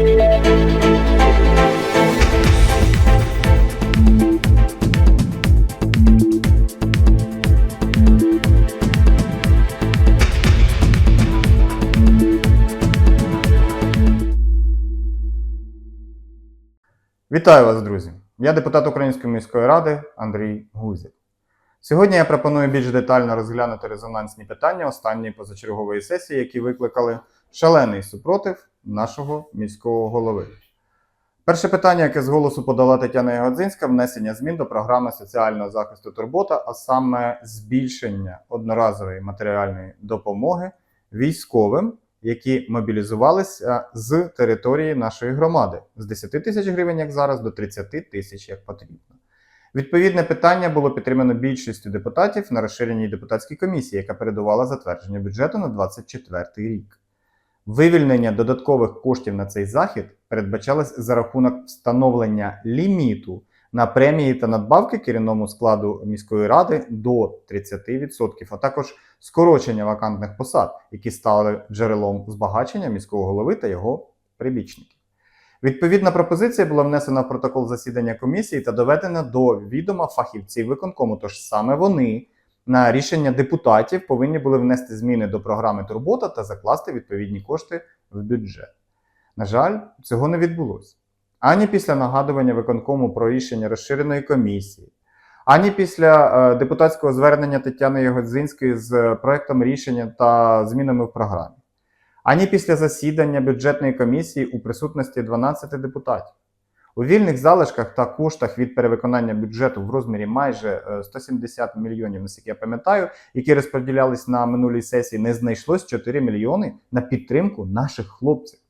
Вітаю вас, друзі! Я депутат Української міської ради Андрій Гузів. Сьогодні я пропоную більш детально розглянути резонансні питання останньої позачергової сесії, які викликали шалений супротив нашого міського голови. Перше питання, яке з голосу подала Тетяна Ягодзинська, внесення змін до програми соціального захисту турбота, а саме збільшення одноразової матеріальної допомоги військовим, які мобілізувалися з території нашої громади з 10 тисяч гривень, як зараз, до 30 тисяч, як потрібно. Відповідне питання було підтримано більшістю депутатів на розширеній депутатській комісії, яка передувала затвердження бюджету на 2024 рік. Вивільнення додаткових коштів на цей захід передбачалось за рахунок встановлення ліміту на премії та надбавки керівному складу міської ради до 30%, а також скорочення вакантних посад, які стали джерелом збагачення міського голови та його прибічників. Відповідна пропозиція була внесена в протокол засідання комісії та доведена до відома фахівців виконкому. Тож саме вони на рішення депутатів повинні були внести зміни до програми Турбота та закласти відповідні кошти в бюджет. На жаль, цього не відбулося. Ані після нагадування виконкому про рішення розширеної комісії, ані після е, депутатського звернення Тетяни Ягодзинської з проектом рішення та змінами в програмі, ані після засідання бюджетної комісії у присутності 12 депутатів. У вільних залишках та коштах від перевиконання бюджету в розмірі майже е, 170 мільйонів, наскільки я пам'ятаю, які розподілялись на минулій сесії, не знайшлось 4 мільйони на підтримку наших хлопців.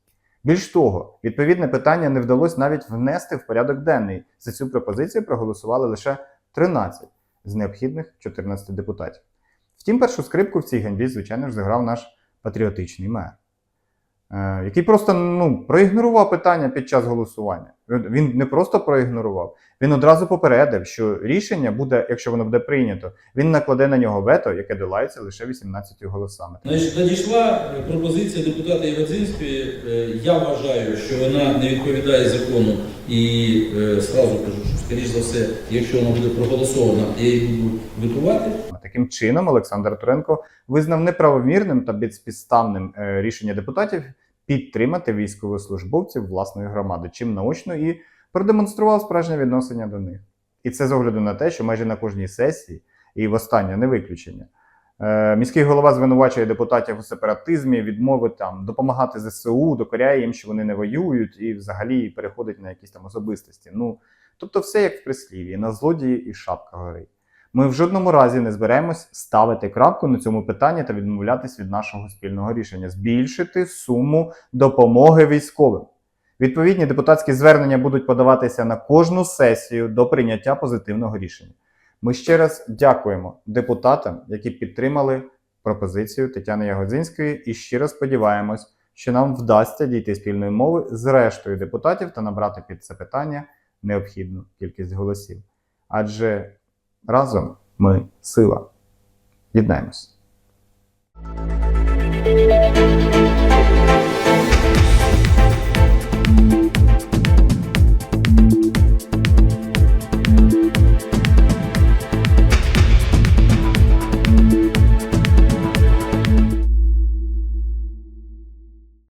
Більш того, відповідне питання не вдалося навіть внести в порядок денний. За цю пропозицію проголосували лише 13 з необхідних 14 депутатів. Втім, першу скрипку в цій ганьбі, звичайно ж, заграв наш патріотичний мер, е, який просто ну, проігнорував питання під час голосування. Він- не просто проігнорував, він одразу попередив, що рішення буде, якщо воно буде прийнято, він накладе на нього вето, яке долається лише 18 голосами. Значить, надійшла е, пропозиція депутата Євадзинської. Е, Я вважаю, що вона не відповідає закону і е, сразу кажу, що скоріш за все, якщо вона буде проголосована, я її буду витувати. Таким чином, Олександр Туренко визнав неправомірним та безпідставним рішення депутатів підтримати військовослужбовців власної громади, чим наочно і продемонстрував справжнє відношення до них. І це з огляду на те, що майже на кожній сесії, і востаннє не виключення. е, Міський голова звинувачує депутатів у сепаратизмі, відмови там допомагати ЗСУ, докоряє їм, що вони не воюють, і взагалі переходить на якісь там особистості. Ну тобто, все як в прислів'ї, на злодії і шапка горить. Ми в жодному разі не зберемось ставити крапку на цьому питанні та відмовлятись від нашого спільного рішення збільшити суму допомоги військовим. Відповідні депутатські звернення будуть подаватися на кожну сесію до прийняття позитивного рішення. Ми ще раз дякуємо депутатам, які підтримали пропозицію Тетяни Ягодзинської, і щиро сподіваємось, що нам вдасться дійти спільної мови з рештою депутатів та набрати під це питання необхідну кількість голосів. Адже разом ми сила. Єднаємось.